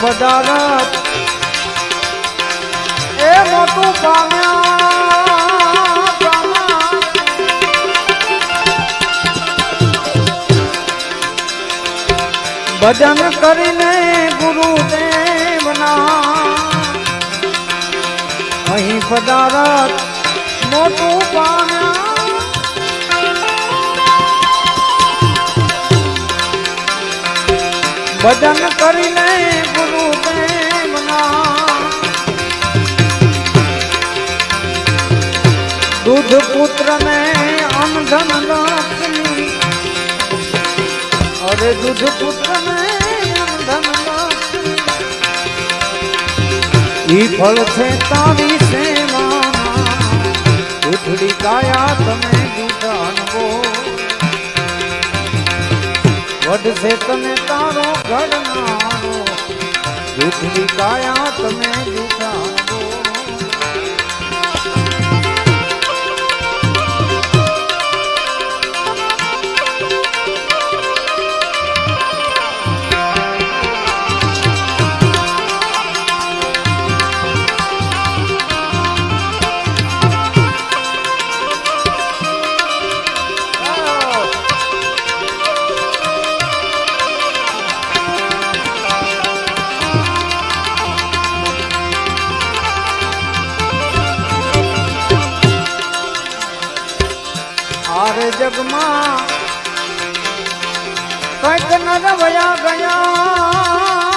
પદારથ એ મોટું પામ્યા. ભજન કરીને ગુરુદેવના અહીં પધારત મોટું પામ્યા ભજન કરીને ગુરુદેવના દૂધ પુત્ર ને અનધન લક્ષ્મી. અરે દૂધ પુત્ર ને અનધન લક્ષ્મી. ઈ ફળ છે તારી સેવા દૂધડી કાયા તમે દૂધ અનવો વધશે તને તારો ઘડનારો દૂધડી કાયા તમે જુદા આરે જગમાં કંઈક નર વયા ગયા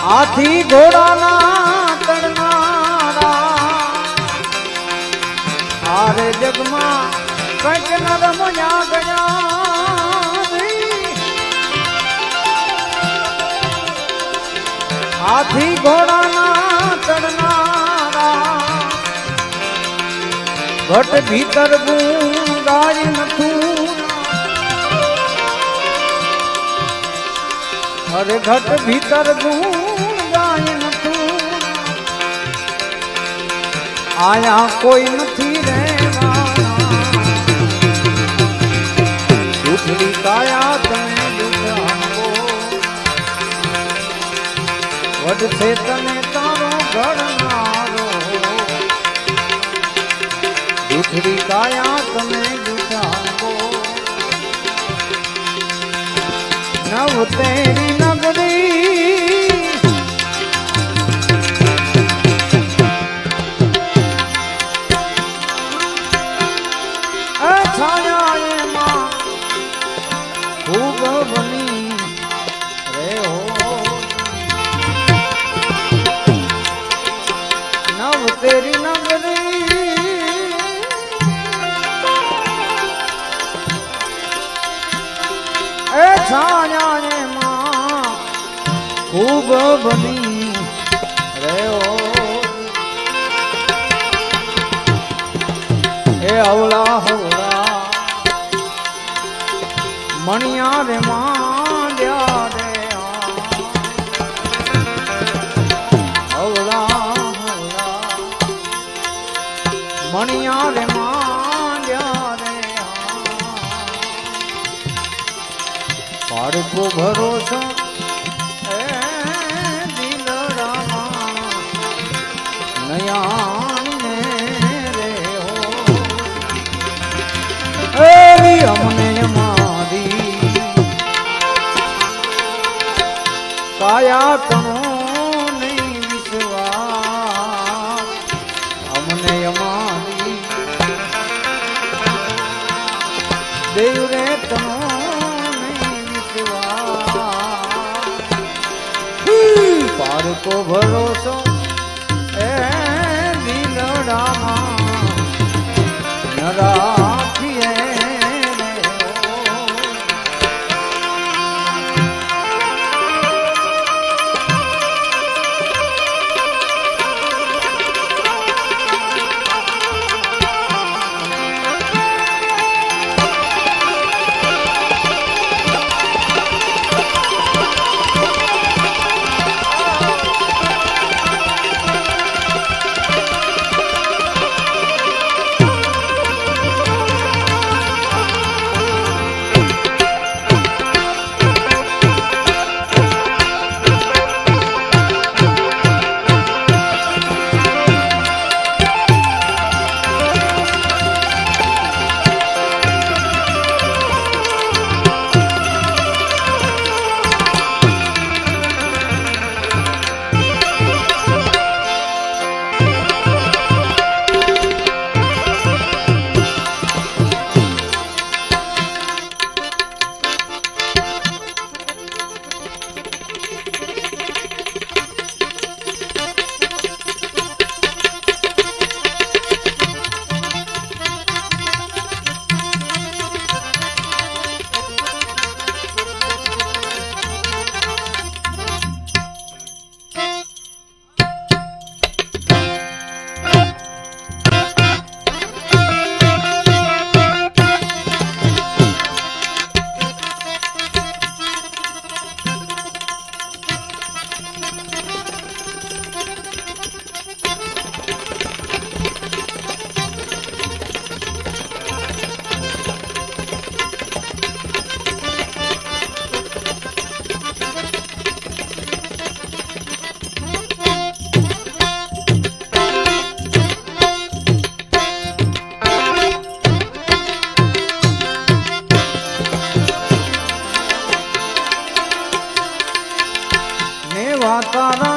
હાથી ઘોડાના તડનારા આરે જગમાં કંઈક નર વયા ગયા. હાથી ઘોડાના ઘટ ભીતર ગુણ ગાય નથું અરે ઘટ ભીતર ગુણ ગાય નથું આયા કોઈ નથી રહેવાના દુખડી કાયા તમે દુઃખ આપો વધશે તને হতে એ છાયા ને માં ખૂબ બની રહ્યો. એ અવળા હવળા મણિયા રે માંડ્યા રે અવળા હવળા મણિયા રે માંડ્યા પાડકો ભરોસો અમને મારી કાયા તણો નહીં વિશ્વાસ. અમને પારકો ભરોસો કર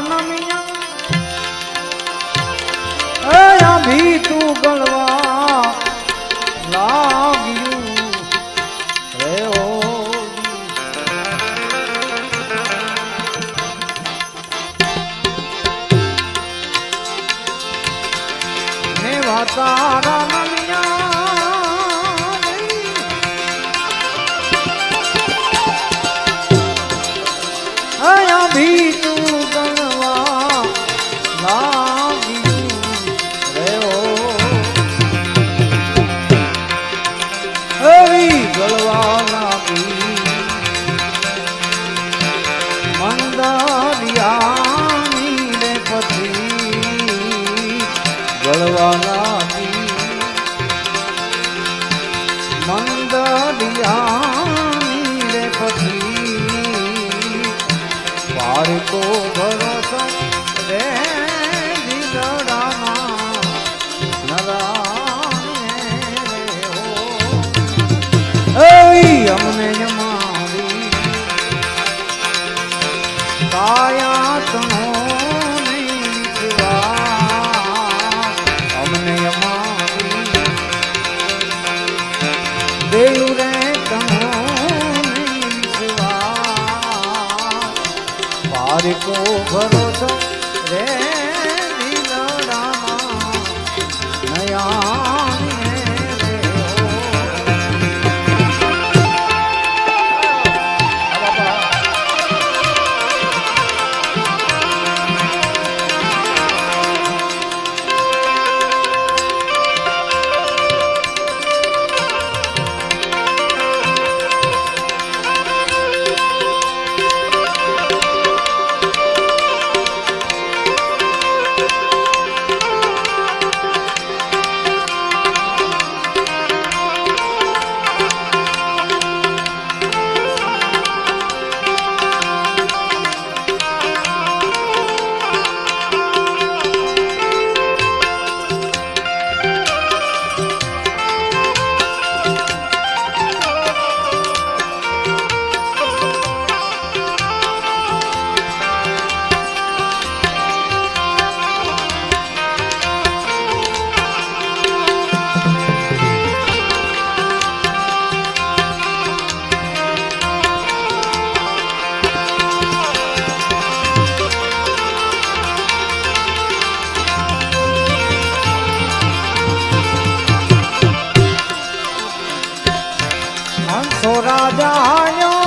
જાણ્યો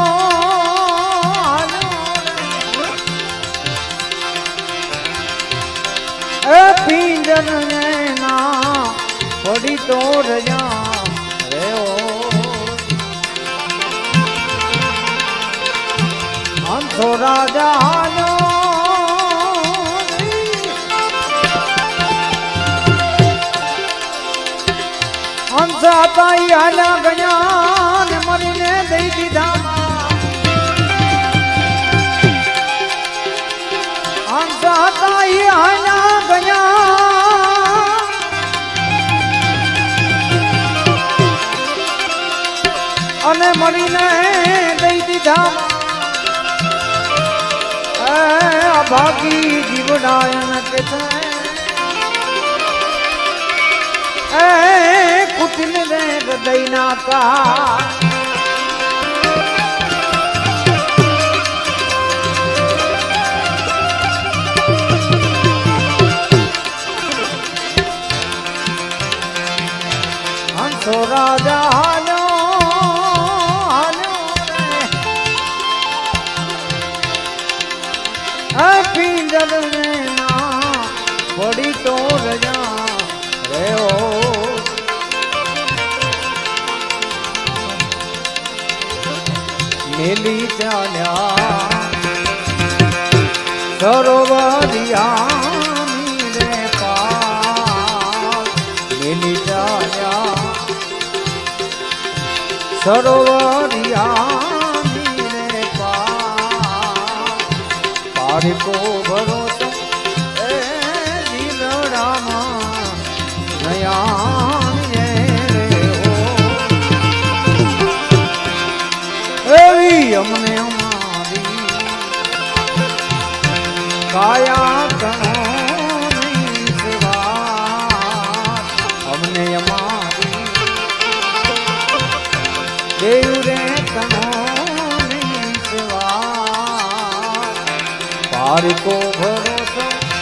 એ પિંજર ને ના પડી તો રજા હંસો રાજાનો હંસા તૈયાર ગયા મળીને દઈ દીધા. ભાગી જીવડાય કે છે? કુટિલ ને હૃદયના હંસો રાજા મેલી ચાલ્યા. સરોવરિયા મેલી ચાલ્યા. સરોવરિયા પાર કો 我不曾